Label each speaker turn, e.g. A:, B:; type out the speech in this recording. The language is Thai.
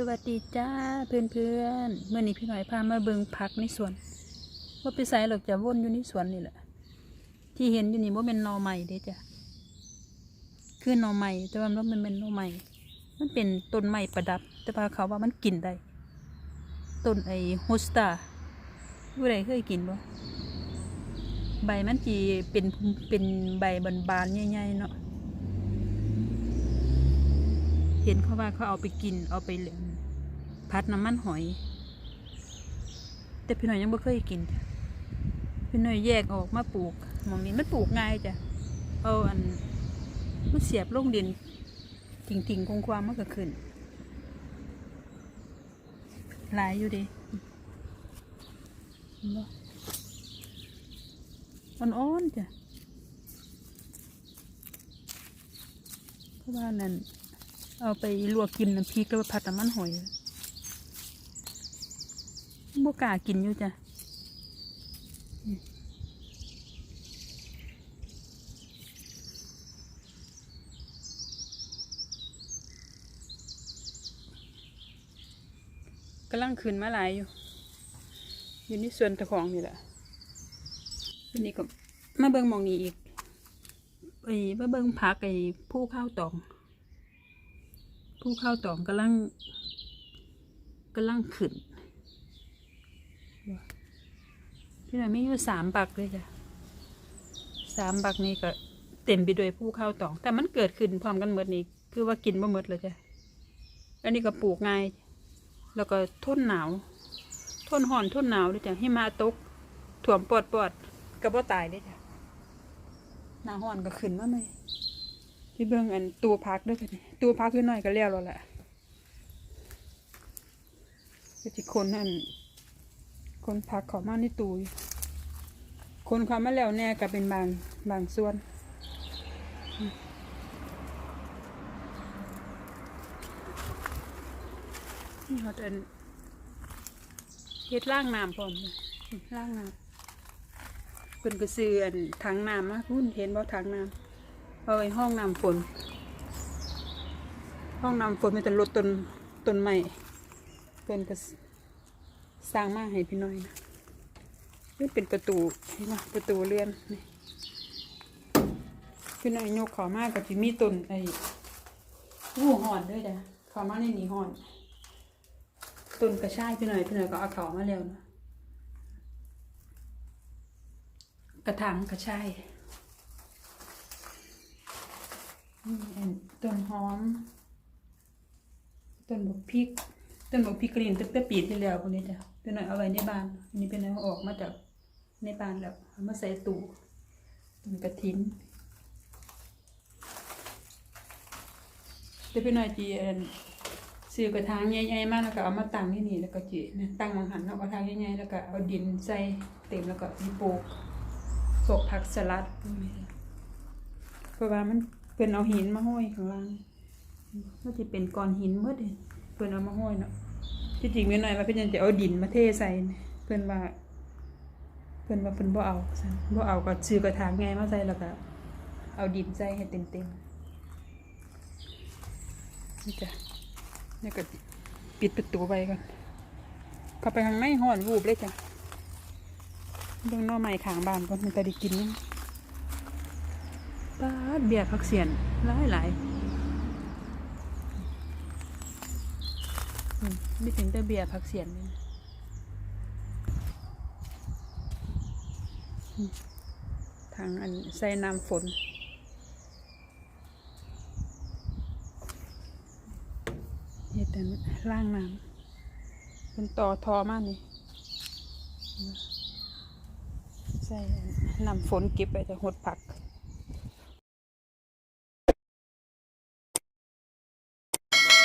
A: สวัสดีจ้าเพื่อนเพื่อนเมื่อนี้พี่หน่อยพามาเบิงพักในสวนว่าไปใส่หรอกจะว่นอยู่ในสวนนี่แหละที่เห็นอยู่นี่ว่าเป็นนอใหม่เด้จ้ะคือนอใหม่แต่ว่ามันเป็นนอใหม่มันเป็นต้นไม้ประดับ แต่ว่าเขาว่ามันกินได้ต้นไอโฮสตาผู้ใดเคยกินบ่ใบมันจีเป็นเป็นใบบานๆใหญ่ๆเนาะ เห็นเขาว่าเขาเอาไปกินเอาไปเลพัดน้ำมันหอย แต่พี่หน่อยยังไม่เคยกินจ้ะพี่หน่อยแยกออกมาปลูกมองนี้มันปลูกง่ายจ้ะเอาอันมันเสียบลงดินจริงๆคงความมันก็ขึ้นหลายอยู่ดิเห็นอ่อนๆจ้ะเพราะว่านั่น เอาไปลวกกินน้ำพริกแล้วผัดน้ำมันหอยบ่กากินอยู่จ้ะกำลังขึ้นมาหลายอยู่ อยู่ในส่วนตะของนี่แหละทีนี้ก็มาเบิ่งมองนี้อีกไอ้มาเบิ่งผักไอ้ผู้ข้าวตอง ผู้เข้าตองกำลังกำลังขึ้นพี่หน่อยมีอยู่สามบักเลยจ้ะสามบักนี้ก็เต็มไปด้วยผู้เข้าตอง แต่มันเกิดขึ้นพร้อมกันหมดนี่คือว่ากินบ่หมดเลยจ้ะอันนี้ก็ปลูกง่าย แล้วก็ทนหนาวทนห่อนทนหนาวด้วยจ้ะให้มาตกถ่วมปอดปอดๆก็บ่ตายด้วยจ้ะหน้าห่อนก็ขึ้นมาไหม พี่เบิ่งอันตัวพักด้วยกันนี่ตัวพักขึ้นหน่อยก็เลี้ยวแล้วแหละก็จิคนนั่นคนพักขามาในตู้อยู่คนเขามาแล้วแน่ก็เป็นบางบางส่วนนี่เขาจะเฮ็ดล่างน้ำพร้อมล่างน้ำเป็นก็ซื้ออันถังน้ำมาคุณเห็นบ่ถังน้ำ เอาไว้ห้องน้ำฝน ห้องน้ำฝนมันจะลดต้นต้นไม้เพิ่นก็สร้างมาให้พี่น้อยนะนี่เป็นประตูเห็นไหมประตูเลื่อนนี่พี่น้อยโยกขอมากกับที่มีต้นไอ้หูห่อนด้วยจ้ะขอมาในนี้ห่อนต้นกระชายพี่น้อยพี่น้อยก็เอาเขามาแล้วนะกระถางกระชาย นี่อัน ต้นหอม ต้นบกพริก ต้นบกพริกกรีนตั้งแต่ปีดที่แล้วพวกนี้จ้ะเป็นหน่อยเอาไว้ในบ้านอันนี้เป็นหน่อยออกมาจากในบ้านแล้วเอามาใส่ตู้ต้นกระถินจะเป็นหน่อยจีอันซื้อกระถางใหญ่ๆมากแล้วก็เอามาตั้งที่นี่แล้วก็จีเนี่ยตั้งวางหันเอากระถางใหญ่ๆแล้วก็เอาดินใส่เต็มแล้วก็มีปลูกปลูกผักสลัดพวกนี้เพราะว่ามัน เพิ่นเอาหินมาห้อยข้างล่างมันจะเป็นก้อนหินหมดเลยเพิ่นเอามาห้อยเนาะที่จริงแม่น้อยว่าเพิ่นยังจะเอาดินมาเทใส่เพิ่นว่า เพิ่นว่าเพิ่นบ่เอาบ่เอาก็ซื้อกระถางไงมาใส่แล้วก็เอาดินใส่ให้เต็มๆนี่จ้ะนี่ก็ปิดประตูไว้ก่อนเข้าไปข้างในห้อนวูบเลยจ้ะเบิ่งน่อไม้ข้างบานก่อนมันจะได้กินนี่ ปาดเบียร์พักเสียนหลายหลายอืมไม่ถึงแต่เบียร์พักเสียนเลยทางอันใส่น้ำฝนเฮ็ดอันล่างน้ำเป็นต่อทอมากนี่ใส่น้ำฝนเก็บไว้แต่หดผัก